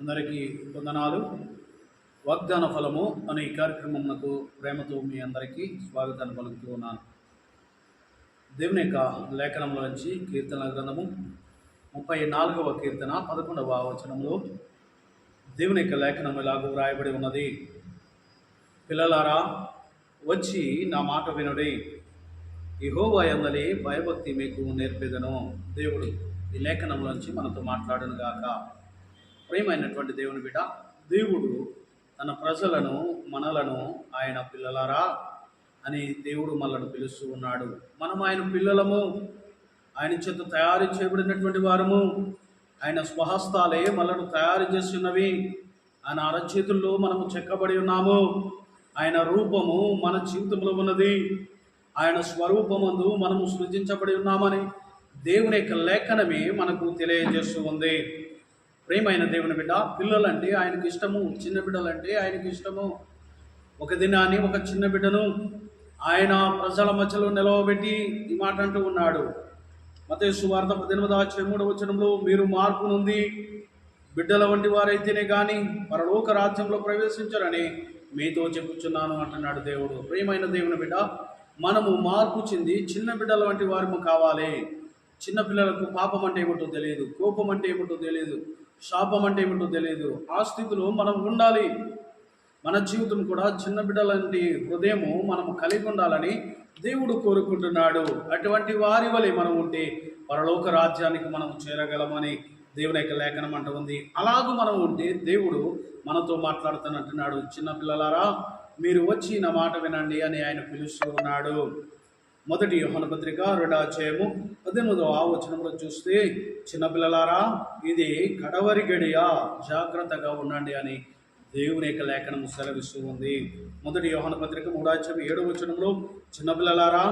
అందరికీ వందనాలు. వాగ్దాన ఫలము అనే ఈ కార్యక్రమమునకు ప్రేమతో మీ అందరికీ స్వాగతాన్ని పలుకుతూ ఉన్నాను. దేవుని యొక్క లేఖనంలో నుంచి కీర్తన గ్రంథము ముప్పై నాలుగవ కీర్తన పదకొండవ వచనంలో దేవుని యొక్క లేఖనం ఇలాగూ వ్రాయబడి ఉన్నది? పిల్లలారా వచ్చి నా మాట వినుడి. ఇహోవా ఎందలి భయభక్తి మీకు నేర్పేదను. దేవుడు ఈ లేఖనంలోంచి మనతో మాట్లాడను గాక. ప్రేమైనటువంటి దేవుని బిడ్డ దేవుడు తన ప్రజలను మనలను ఆయన పిల్లలారా అని దేవుడు మనల్ని పిలుస్తూ ఉన్నాడు. మనం ఆయన పిల్లలము ఆయన చేత తయారు చేయబడినటువంటి వారము. ఆయన స్వహస్తాలే మనను తయారు చేస్తున్నవి. ఆయన అరచేతుల్లో మనము చెక్కబడి ఉన్నాము. ఆయన రూపము మన జీవితంలో ఉన్నది. ఆయన స్వరూపమందు మనము సృజించబడి ఉన్నామని దేవుని యొక్క లేఖనమే మనకు తెలియజేస్తూ ఉంది. ప్రేమైన దేవుని బిడ్డ పిల్లలంటే ఆయనకి ఇష్టము చిన్న బిడ్డలంటే ఆయనకి ఇష్టము. ఒక దినాన్ని ఒక చిన్న బిడ్డను ఆయన ప్రజల మధ్యలో నిలవబెట్టి ఈ మాట అంటూ ఉన్నాడు. మతేసు వార్త పద్దెనిమిది అధ్యాయం వచనంలో మీరు మార్పు నుండి బిడ్డల వంటి వారైతేనే కానీ పరలోక రాజ్యంలో ప్రవేశించరని మీతో చెప్పుచున్నాను అంటున్నాడు దేవుడు. ప్రేమైన దేవుని బిడ్డ మనము మార్పు చెంది చిన్న బిడ్డల వంటి వారము కావాలి. చిన్నపిల్లలకు పాపం అంటే ఏమిటో తెలియదు కోపం అంటే ఏమిటో తెలియదు. శాపం అంటే ఏమిటో తెలియదు ఆ స్థితిలో మనం ఉండాలి. మన జీవితం కూడా చిన్న బిడ్డలాంటి హృదయము మనం కలిగి ఉండాలని దేవుడు కోరుకుంటున్నాడు. అటువంటి వారి వలె మనం ఉంటే పరలోక రాజ్యానికి మనం చేరగలమని దేవుని యొక్క లేఖనం అంటూ ఉంది. అలాగూ మనం ఉంటే దేవుడు మనతో మాట్లాడుతున్నట్టున్నాడు. చిన్నపిల్లలారా మీరు వచ్చి నా మాట వినండి అని ఆయన పిలుస్తూ ఉన్నాడు. మొదటి యోహన పత్రిక రెండవ అధ్యాయము పద్దెనిమిదవ వచనంలో చూస్తే చిన్నపిల్లలారా ఇది కడవరి గడియ జాగ్రత్తగా ఉండండి అని దేవుని యొక్క లేఖనం సెలవిస్తూ ఉంది. మొదటి యోహన పత్రిక మూడాధ్యాయం ఏడవ వచనంలో చిన్నపిల్లలారా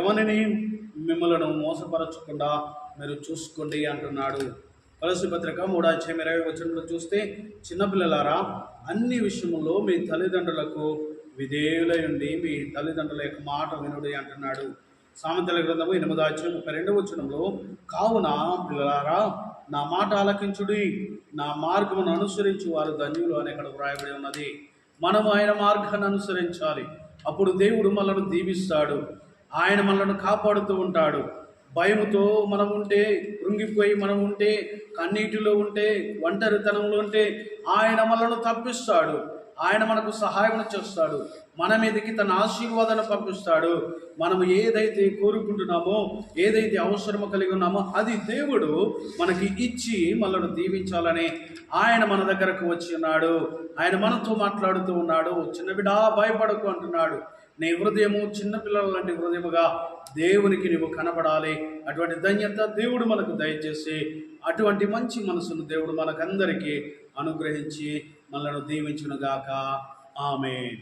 ఎవరిని మిమ్మలను మోసపరచకుండా మీరు చూసుకోండి అంటున్నాడు. కలసి పత్రిక మూడాధ్యాయం ఇరవై వచనంలో చూస్తే చిన్నపిల్లలారా అన్ని విషయంలో మీ తల్లిదండ్రులకు విధేయులై ఉండి మీ తల్లిదండ్రుల యొక్క మాట వినుడి అంటున్నాడు. సామంతల గ్రంథము ఎనిమిది అధ్యాయం ముప్పై రెండవ వచనంలో కావున పిల్లలారా నా మాట ఆలకించుడి. నా మార్గమును అనుసరించి వారు ధన్యులు అని ఇక్కడ వ్రాయబడి ఉన్నది. మనం ఆయన మార్గాన్ని అనుసరించాలి. అప్పుడు దేవుడు మనల్ని దీవిస్తాడు. ఆయన మనల్ని కాపాడుతూ ఉంటాడు. భయముతో మనం ఉంటే కృంగిపోయి మనం ఉంటే కన్నీటిలో ఉంటే ఒంటరితనంలో ఉంటే ఆయన మనల్ని తప్పిస్తాడు. ఆయన మనకు సహాయం చేస్తాడు. మన మీదకి తన ఆశీర్వాదాన్ని పంపిస్తాడు. మనం ఏదైతే కోరుకుంటున్నామో ఏదైతే అవసరము కలిగి ఉన్నామో అది దేవుడు మనకి ఇచ్చి మనల్ని దీవించాలని ఆయన మన దగ్గరకు వచ్చి ఉన్నాడు. ఆయన మనతో మాట్లాడుతూ ఉన్నాడు. చిన్న బిడ్డా భయపడకు అంటున్నాడు. నీ హృదయము చిన్నపిల్లల లాంటి హృదయముగా దేవునికి నువ్వు కనపడాలి అటువంటి ధన్యత దేవుడు మనకు దయచేసి అటువంటి మంచి మనసును దేవుడు మనకందరికీ అనుగ్రహించి మనలను దీవించునుగాక. ఆమె